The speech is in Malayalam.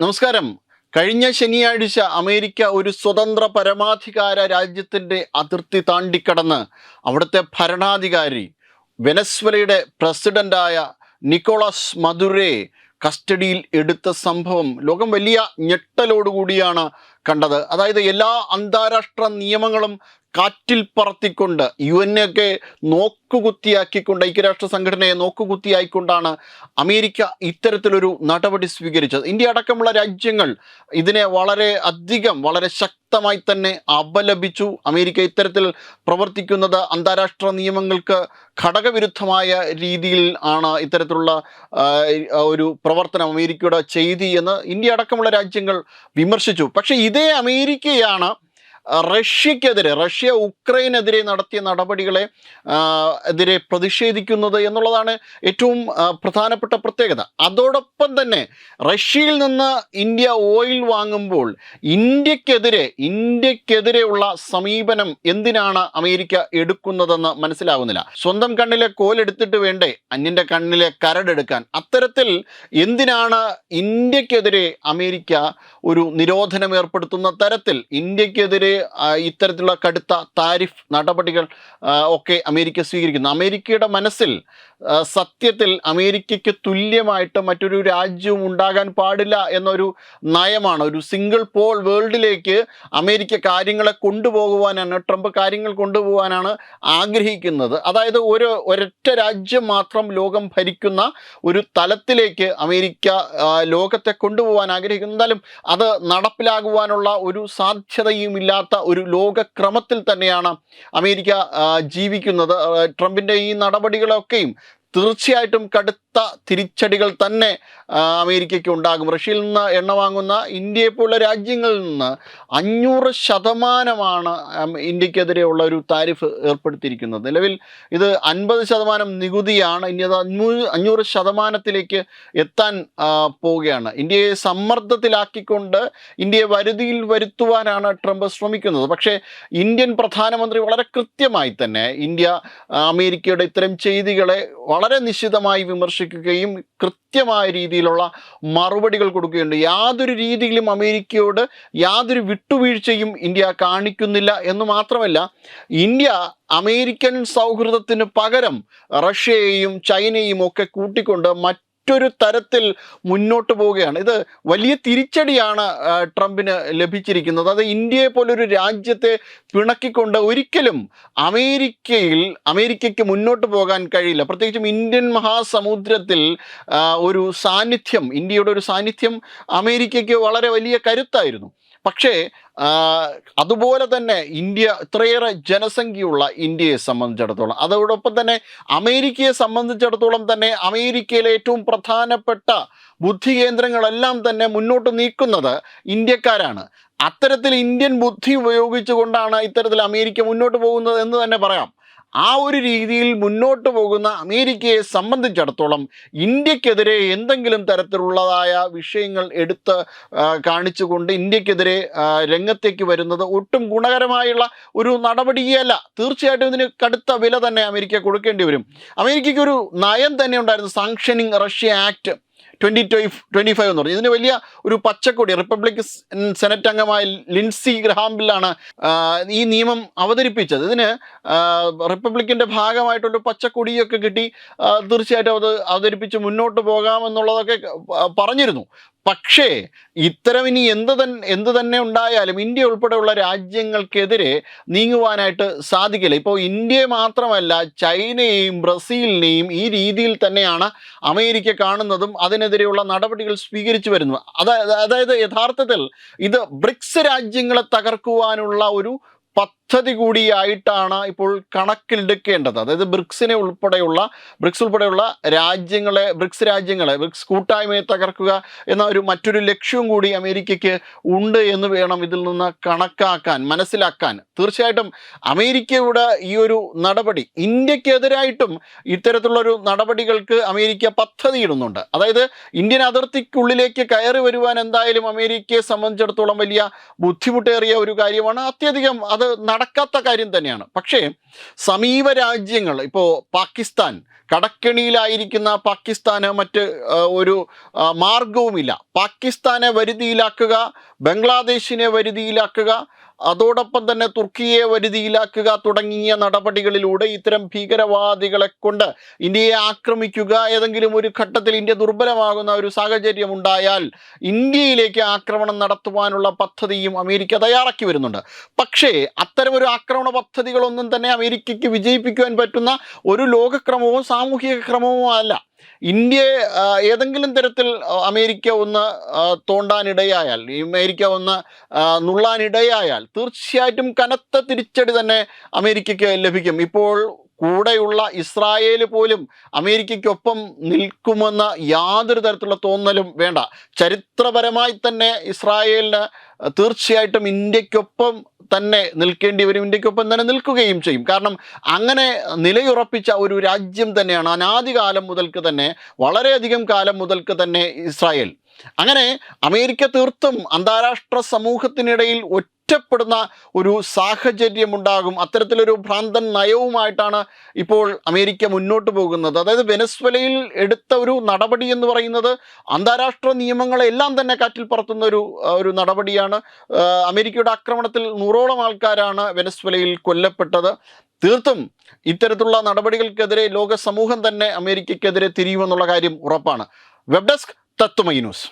നമസ്കാരം. കഴിഞ്ഞ ശനിയാഴ്ച അമേരിക്ക ഒരു സ്വതന്ത്ര പരമാധികാര രാജ്യത്തിന്റെ അതിർത്തി താണ്ടിക്കടന്ന് അവിടുത്തെ ഭരണാധികാരി വെനസ്വലയുടെ പ്രസിഡന്റായ നിക്കോളാസ് മധുരെ കസ്റ്റഡിയിൽ എടുത്ത സംഭവം ലോകം വലിയ ഞെട്ടലോടുകൂടിയാണ് കണ്ടത്. അതായത് എല്ലാ അന്താരാഷ്ട്ര നിയമങ്ങളും കാറ്റിൽ പറത്തിക്കൊണ്ട് യു എൻ ഒക്കെ നോക്കുകുത്തിയാക്കിക്കൊണ്ട് ഐക്യരാഷ്ട്ര സംഘടനയെ നോക്കുകുത്തിയായിക്കൊണ്ടാണ് അമേരിക്ക ഇത്തരത്തിലൊരു നടപടി സ്വീകരിച്ചത്. ഇന്ത്യ അടക്കമുള്ള രാജ്യങ്ങൾ ഇതിനെ വളരെ അധികം വളരെ ശക്തമായി തന്നെ അപലപിച്ചു. അമേരിക്ക ഇത്തരത്തിൽ പ്രവർത്തിക്കുന്നത് അന്താരാഷ്ട്ര നിയമങ്ങൾക്ക് ഘടകവിരുദ്ധമായ രീതിയിൽ ആണ് ഇത്തരത്തിലുള്ള ഒരു പ്രവർത്തനം അമേരിക്കയുടെ ചെയ്തി എന്ന് ഇന്ത്യ അടക്കമുള്ള രാജ്യങ്ങൾ വിമർശിച്ചു. പക്ഷേ ഇതേ അമേരിക്കയാണ് റഷ്യക്കെതിരെ റഷ്യ ഉക്രൈനെതിരെ നടത്തിയ നടപടികളെ എതിരെ പ്രതിഷേധിക്കുന്നത് എന്നുള്ളതാണ് ഏറ്റവും പ്രധാനപ്പെട്ട പ്രത്യേകത. അതോടൊപ്പം തന്നെ റഷ്യയിൽ നിന്ന് ഇന്ത്യ ഓയിൽ വാങ്ങുമ്പോൾ ഇന്ത്യക്കെതിരെ ഇന്ത്യക്കെതിരെയുള്ള സമീപനം എന്തിനാണ് അമേരിക്ക എടുക്കുന്നതെന്ന് മനസ്സിലാകുന്നില്ല സ്വന്തം കണ്ണിലെ കോലെടുത്തിട്ട് വേണ്ടേ അന്യന്റെ കണ്ണിലെ കരടെടുക്കാൻ അത്തരത്തിൽ എന്തിനാണ് ഇന്ത്യക്കെതിരെ അമേരിക്ക ഒരു നിരോധനം ഏർപ്പെടുത്തുന്ന തരത്തിൽ ഇന്ത്യക്കെതിരെ ഇത്തരത്തിലുള്ള കടുത്ത താരിഫ് നടപടികൾ ഒക്കെ അമേരിക്ക സ്വീകരിക്കുന്നു. അമേരിക്കയുടെ മനസ്സിൽ സത്യത്തിൽ അമേരിക്കയ്ക്ക് തുല്യമായിട്ട് മറ്റൊരു രാജ്യവും ഉണ്ടാകാൻ പാടില്ല എന്നൊരു നയമാണ്. ഒരു സിംഗിൾ പോൾ വേൾഡിലേക്ക് അമേരിക്ക കാര്യങ്ങളെ കൊണ്ടുപോകുവാനാണ് ട്രംപ് കാര്യങ്ങൾ കൊണ്ടുപോകാനാണ് ആഗ്രഹിക്കുന്നത്. അതായത് ഒരു ഒരൊറ്റ രാജ്യം മാത്രം ലോകം ഭരിക്കുന്ന ഒരു തലത്തിലേക്ക് അമേരിക്ക ലോകത്തെ കൊണ്ടുപോകാൻ ആഗ്രഹിക്കുന്നു. എന്തായാലും അത് നടപ്പിലാകുവാനുള്ള ഒരു സാധ്യതയും ഇല്ലാത്ത ഒരു ലോകക്രമത്തിൽ തന്നെയാണ് അമേരിക്ക ജീവിക്കുന്നത്. ട്രംപിന്റെ ഈ നടപടികളൊക്കെയും തീർച്ചയായിട്ടും കടുത്ത തിരിച്ചടികൾ തന്നെ അമേരിക്കയ്ക്ക് ഉണ്ടാകും. റഷ്യയിൽ നിന്ന് എണ്ണ വാങ്ങുന്ന ഇന്ത്യയെ പോലുള്ള രാജ്യങ്ങളിൽ നിന്ന് അഞ്ഞൂറ് ശതമാനമാണ് ഇന്ത്യക്കെതിരെയുള്ള ഒരു താരിഫ് ഏർപ്പെടുത്തിയിരിക്കുന്നത്. നിലവിൽ ഇത് അൻപത് ശതമാനം നികുതിയാണ്. ഇനി അത് അഞ്ഞൂറ് ശതമാനത്തിലേക്ക് എത്താൻ പോവുകയാണ്. ഇന്ത്യയെ സമ്മർദ്ദത്തിലാക്കിക്കൊണ്ട് ഇന്ത്യയെ വരുതിയിൽ വരുത്തുവാനാണ് ട്രംപ് ശ്രമിക്കുന്നത്. പക്ഷേ ഇന്ത്യൻ പ്രധാനമന്ത്രി വളരെ കൃത്യമായി തന്നെ ഇന്ത്യ അമേരിക്കയുടെ ഇത്തരം ചെയ്തികളെ വളരെ നിശിതമായി വിമർശിക്കുകയും കൃത്യമായ രീതിയിലുള്ള മറുപടികൾ കൊടുക്കുകയുണ്ട്. യാതൊരു രീതിയിലും അമേരിക്കയോട് യാതൊരു വിട്ടുവീഴ്ചയും ഇന്ത്യ കാണിക്കുന്നില്ല എന്ന് മാത്രമല്ല ഇന്ത്യ അമേരിക്കൻ സൗഹൃദത്തിന് പകരം റഷ്യയെയും ചൈനയും ഒക്കെ കൂട്ടിക്കൊണ്ട് മറ്റൊരു തരത്തിൽ മുന്നോട്ട് പോവുകയാണ്. ഇത് വലിയ തിരിച്ചടിയാണ് ട്രംപിന് ലഭിച്ചിരിക്കുന്നത്. അത് ഇന്ത്യയെ പോലൊരു രാജ്യത്തെ പിണക്കിക്കൊണ്ട് ഒരിക്കലും അമേരിക്കയിൽ അമേരിക്കയ്ക്ക് മുന്നോട്ട് പോകാൻ കഴിയില്ല. പ്രത്യേകിച്ചും ഇന്ത്യൻ മഹാസമുദ്രത്തിൽ ഒരു സാന്നിധ്യം ഇന്ത്യയുടെ ഒരു സാന്നിധ്യം അമേരിക്കയ്ക്ക് വളരെ വലിയ കരുത്തായിരുന്നു. പക്ഷേ അതുപോലെ തന്നെ ഇന്ത്യ ഇത്രയേറെ ജനസംഖ്യയുള്ള ഇന്ത്യയെ സംബന്ധിച്ചിടത്തോളം അതോടൊപ്പം തന്നെ അമേരിക്കയെ സംബന്ധിച്ചിടത്തോളം തന്നെ അമേരിക്കയിലെ ഏറ്റവും പ്രധാനപ്പെട്ട ബുദ്ധി കേന്ദ്രങ്ങളെല്ലാം തന്നെ മുന്നോട്ട് നീക്കുന്നത് ഇന്ത്യക്കാരാണ്. അത്തരത്തിൽ ഇന്ത്യൻ ബുദ്ധി ഉപയോഗിച്ചുകൊണ്ടാണ് ഇത്തരത്തിൽ അമേരിക്ക മുന്നോട്ട് പോകുന്നത് എന്ന് തന്നെ പറയാം. ആ ഒരു രീതിയിൽ മുന്നോട്ട് പോകുന്ന അമേരിക്കയെ സംബന്ധിച്ചിടത്തോളം ഇന്ത്യക്കെതിരെ എന്തെങ്കിലും തരത്തിലുള്ളതായ വിഷയങ്ങൾ എടുത്ത് കാണിച്ചുകൊണ്ട് ഇന്ത്യക്കെതിരെ രംഗത്തേക്ക് വരുന്നത് ഒട്ടും ഗുണകരമായുള്ള ഒരു നടപടിയല്ല. തീർച്ചയായിട്ടും ഇതിന് കടുത്ത വില തന്നെ അമേരിക്ക കൊടുക്കേണ്ടി വരും. അമേരിക്കയ്ക്ക് ഒരു നയം തന്നെ ഉണ്ടായിരുന്നു sanctioning Russia act twenty twenty five എന്ന് പറഞ്ഞു. ഇതിന് വലിയ ഒരു പച്ചക്കൊടി റിപ്പബ്ലിക് സെനറ്റ് അംഗമായ ലിൻസി ഗ്രഹാംബിലാണ് ഈ നിയമം അവതരിപ്പിച്ചത്. ഇതിന് റിപ്പബ്ലിക്കിന്റെ ഭാഗമായിട്ടൊരു പച്ചക്കൊടിയൊക്കെ കിട്ടി തീർച്ചയായിട്ടും അത് അവതരിപ്പിച്ച് മുന്നോട്ട് പോകാമെന്നുള്ളതൊക്കെ പറഞ്ഞിരുന്നു. പക്ഷേ ഇത്തരം ഇനി എന്ത് തന്നെ എന്ത് തന്നെ ഉണ്ടായാലും ഇന്ത്യ ഉൾപ്പെടെയുള്ള രാജ്യങ്ങൾക്കെതിരെ നീങ്ങുവാനായിട്ട് സാധിക്കില്ല. ഇപ്പോൾ ഇന്ത്യയെ മാത്രമല്ല ചൈനയെയും ബ്രസീലിനെയും ഈ രീതിയിൽ തന്നെയാണ് അമേരിക്ക കാണുന്നതും അതിനെതിരെയുള്ള നടപടികൾ സ്വീകരിച്ചു വരുന്നു അതായത് അതായത് യഥാർത്ഥത്തിൽ ഇത് ബ്രിക്സ് രാജ്യങ്ങളെ തകർക്കുവാനുള്ള ഒരു പദ്ധതി കൂടിയായിട്ടാണ് ഇപ്പോൾ കണക്കിലെടുക്കേണ്ടത്. അതായത് ബ്രിക്സിനെ ഉൾപ്പെടെയുള്ള ബ്രിക്സ് ഉൾപ്പെടെയുള്ള രാജ്യങ്ങളെ ബ്രിക്സ് രാജ്യങ്ങളെ ബ്രിക്സ് കൂട്ടായ്മയെ തകർക്കുക എന്ന ഒരു മറ്റൊരു ലക്ഷ്യവും കൂടി അമേരിക്കയ്ക്ക് ഉണ്ട് എന്ന് വേണം ഇതിൽ നിന്ന് കണക്കാക്കാൻ മനസ്സിലാക്കാൻ. തീർച്ചയായിട്ടും അമേരിക്കയുടെ ഈ ഒരു നടപടി ഇന്ത്യക്കെതിരായിട്ടും ഇത്തരത്തിലുള്ളൊരു നടപടികൾക്ക് അമേരിക്ക പദ്ധതിയിടുന്നുണ്ട്. അതായത് ഇന്ത്യൻ അതിർത്തിക്കുള്ളിലേക്ക് കയറി വരുവാൻ എന്തായാലും അമേരിക്കയെ സംബന്ധിച്ചിടത്തോളം വലിയ ബുദ്ധിമുട്ടേറിയ ഒരു കാര്യമാണ്. അത്യധികം അത് നടക്കാത്ത കാര്യം തന്നെയാണ്. പക്ഷേ സമീപ രാജ്യങ്ങൾ ഇപ്പോൾ പാകിസ്ഥാൻ കടക്കെണിയിലായിരിക്കുന്ന പാകിസ്ഥാന് മറ്റ് ഒരു മാർഗവുമില്ല പാകിസ്ഥാനെ വരുതിയിലാക്കുക ബംഗ്ലാദേശിനെ വരുതിയിലാക്കുക അതോടൊപ്പം തന്നെ തുർക്കിയെ വരുതിയിലാക്കുക തുടങ്ങിയ നടപടികളിലൂടെ ഇത്തരം ഭീകരവാദികളെ കൊണ്ട് ഇന്ത്യയെ ആക്രമിക്കുക ഏതെങ്കിലും ഒരു ഘട്ടത്തിൽ ഇന്ത്യ ദുർബലമാകുന്ന ഒരു സാഹചര്യം ഉണ്ടായാൽ ഇന്ത്യയിലേക്ക് ആക്രമണം നടത്തുവാനുള്ള പദ്ധതിയും അമേരിക്ക തയ്യാറാക്കി വരുന്നുണ്ട്. പക്ഷേ അത്തരമൊരു ആക്രമണ പദ്ധതികളൊന്നും തന്നെ അമേരിക്കയ്ക്ക് വിജയിപ്പിക്കുവാൻ പറ്റുന്ന ഒരു ലോകക്രമവും സാമൂഹിക ക്രമവും അല്ല ഇന്ത്യയെ ഏതെങ്കിലും തരത്തിൽ അമേരിക്ക ഒന്ന് തോണ്ടാനിടയായാൽ അമേരിക്ക ഒന്ന് നുള്ളാനിടയായാൽ തീർച്ചയായിട്ടും കനത്ത തിരിച്ചടി തന്നെ അമേരിക്കയ്ക്ക് ലഭിക്കും. ഇപ്പോൾ കൂടെയുള്ള ഇസ്രായേൽ പോലും അമേരിക്കയ്ക്കൊപ്പം നിൽക്കുമെന്ന യാതൊരു തരത്തിലുള്ള തോന്നലും വേണ്ട. ചരിത്രപരമായി തന്നെ ഇസ്രായേലിന് തീർച്ചയായിട്ടും ഇന്ത്യക്കൊപ്പം തന്നെ നിൽക്കേണ്ടി വരും ഇന്ത്യക്കൊപ്പം തന്നെ നിൽക്കുകയും ചെയ്യും. കാരണം അങ്ങനെ നിലയുറപ്പിച്ച ഒരു രാജ്യം തന്നെയാണ് അനാദികാലം മുതൽക്ക് തന്നെ വളരെയധികം കാലം മുതൽക്ക് തന്നെ ഇസ്രായേൽ. അങ്ങനെ അമേരിക്ക തീർത്തും അന്താരാഷ്ട്ര സമൂഹത്തിനിടയിൽ ഒറ്റപ്പെടുന്ന ഒരു സാഹചര്യമുണ്ടാകും. അത്തരത്തിലൊരു ഭ്രാന്തൻ നയവുമായിട്ടാണ് ഇപ്പോൾ അമേരിക്ക മുന്നോട്ട് പോകുന്നത്. അതായത് വെനസ്വലയിൽ എടുത്ത ഒരു നടപടി എന്ന് പറയുന്നത് അന്താരാഷ്ട്ര നിയമങ്ങളെല്ലാം തന്നെ കാറ്റിൽ പറത്തുന്ന ഒരു ഒരു നടപടിയാണ്. അമേരിക്കയുടെ ആക്രമണത്തിൽ നൂറോളം ആൾക്കാരാണ് വെനസ്വലയിൽ കൊല്ലപ്പെട്ടത്. തീർത്തും ഇത്തരത്തിലുള്ള നടപടികൾക്കെതിരെ ലോക സമൂഹം തന്നെ അമേരിക്കയ്ക്കെതിരെ തിരിയുമെന്നുള്ള കാര്യം ഉറപ്പാണ്. വെബ് ഡെസ്ക് തത്വമൈ ന്യൂസ്